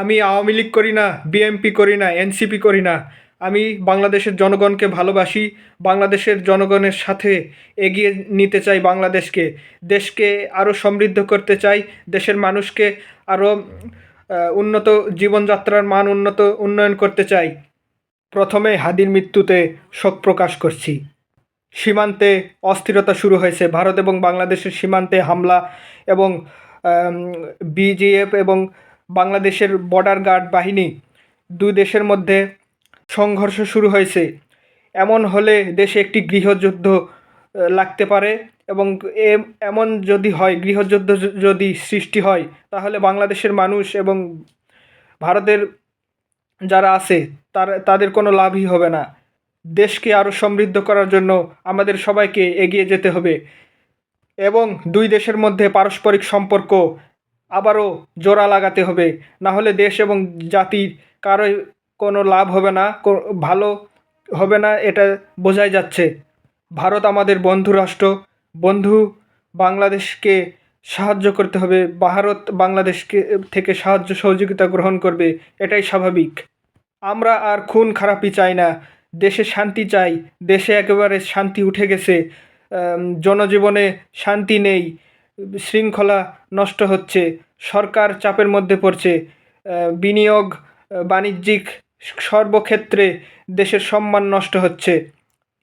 আমি আওয়ামী লীগ করি না বিএমপি করি না এনসিপি করি না। আমি বাংলাদেশের জনগণকে ভালোবাসি, বাংলাদেশের জনগণের সাথে এগিয়ে নিতে চাই বাংলাদেশকে। দেশকে আরও সমৃদ্ধ করতে চাই, দেশের মানুষকে আরও উন্নত জীবনযাত্রার মান উন্নত, উন্নয়ন করতে চাই। প্রথমে হাদির মৃত্যুতে শোক প্রকাশ করছি। সীমান্তে অস্থিরতা শুরু হয়েছে। ভারত এবং বাংলাদেশের সীমান্তে হামলা এবং বিজিএফ এবং বাংলাদেশের বর্ডার গার্ড বাহিনী দুই দেশের মধ্যে সংঘর্ষ শুরু হয়েছে। এমন হলে দেশে একটি গৃহযুদ্ধ লাগতে পারে এবং এমন যদি হয়, গৃহযুদ্ধ যদি সৃষ্টি হয়, তাহলে বাংলাদেশের মানুষ এবং ভারতের যারা আছে, তার, তাদের কোনো লাভই হবে না। দেশকে আরও সমৃদ্ধ করার জন্য আমাদের সবাইকে এগিয়ে যেতে হবে এবং দুই দেশের মধ্যে পারস্পরিক সম্পর্ক আবারও জোড়া লাগাতে হবে। না হলে দেশ এবং জাতির কারোই কোনো লাভ হবে না ভালো হবে না, এটা বোঝাই যাচ্ছে। ভারত আমাদের বন্ধু রাষ্ট্র। বন্ধু বাংলাদেশকে সাহায্য করতে হবে। ভারত বাংলাদেশকে থেকে সাহায্য সহযোগিতা গ্রহণ করবে, এটাই স্বাভাবিক। আমরা আর খুন খারাপি চাই না। দেশে শান্তি চাই। দেশে একেবারে শান্তি উঠে গেছে। জনজীবনে শান্তি নেই। শৃঙ্খলা নষ্ট হচ্ছে, সরকার চাপের মধ্যে পড়ছে বিনিয়োগ বাণিজ্যিক সর্বক্ষেত্রে দেশের সম্মান নষ্ট হচ্ছে।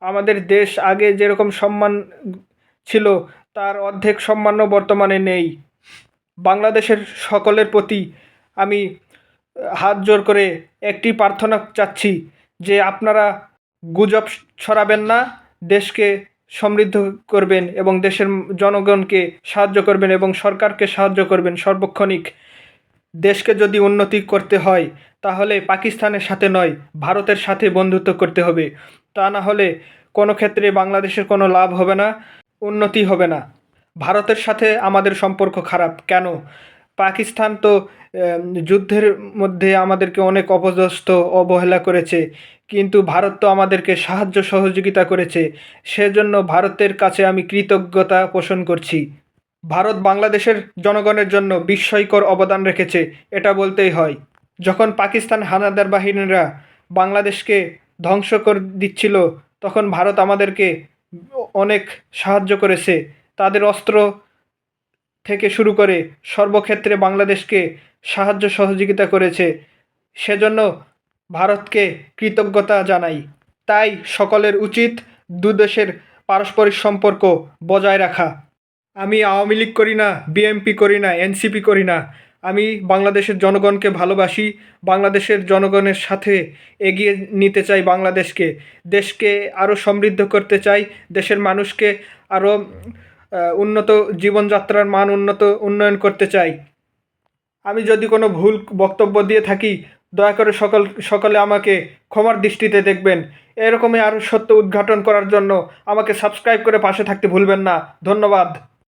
আমাদের দেশ আগে যেরকম সম্মান ছিল, তার অর্ধেক সম্মানও বর্তমানে নেই। বাংলাদেশের সকলের প্রতি আমি হাত জোর করে একটি প্রার্থনা চাচ্ছি যে আপনারা গুজব ছড়াবেন না, দেশকে সমৃদ্ধ করবেন এবং দেশের জনগণকে সাহায্য করবেন এবং সরকারকে সাহায্য করবেন সর্বক্ষণিক। দেশকে যদি উন্নতি করতে হয়, তাহলে পাকিস্তানের সাথে নয়, ভারতের সাথে বন্ধুত্ব করতে হবে। তা না হলে কোনো ক্ষেত্রে বাংলাদেশের কোনো লাভ হবে না, উন্নতি হবে না। ভারতের সাথে আমাদের সম্পর্ক খারাপ। কেন? পাকিস্তান তো যুদ্ধের মধ্যে আমাদেরকে অনেক অপদস্থ, অবহেলা করেছে। কিন্তু ভারত তো আমাদেরকে সাহায্য সহযোগিতা করেছে। সেজন্য ভারতের কাছে আমি কৃতজ্ঞতা পোষণ করছি। ভারত বাংলাদেশের জনগণের জন্য বিস্ময়কর অবদান রেখেছে, এটা বলতেই হয়। যখন পাকিস্তান হানাদার বাহিনীরা বাংলাদেশকে ধ্বংস করে দিচ্ছিল, তখন ভারত আমাদেরকে অনেক সাহায্য করেছে। তাদের অস্ত্র থেকে শুরু করে সর্বক্ষেত্রে বাংলাদেশকে সাহায্য সহযোগিতা করেছে। সেজন্য ভারতকে কৃতজ্ঞতা জানাই। তাই সকলের উচিত দুদেশের পারস্পরিক সম্পর্ক বজায় রাখা। আমি আওয়ামী লীগ করি না বিএমপি করি না, এনসিপি করি না। আমি বাংলাদেশের জনগণকে ভালোবাসি, বাংলাদেশের জনগণের সাথে এগিয়ে নিতে চাই বাংলাদেশকে। দেশকে আরও সমৃদ্ধ করতে চাই, দেশের মানুষকে আরও উন্নত জীবনযাত্রার মান উন্নত উন্নয়ন করতে চাই। আমি যদি কোনো ভুল বক্তব্য দিয়ে থাকি, দয়া করে সকল, সকলে আমাকে ক্ষমার দৃষ্টিতে দেখবেন। এরকমই আরও সত্য উদ্ঘাটন করার জন্য আমাকে সাবস্ক্রাইব করে পাশে থাকতে ভুলবেন না। ধন্যবাদ।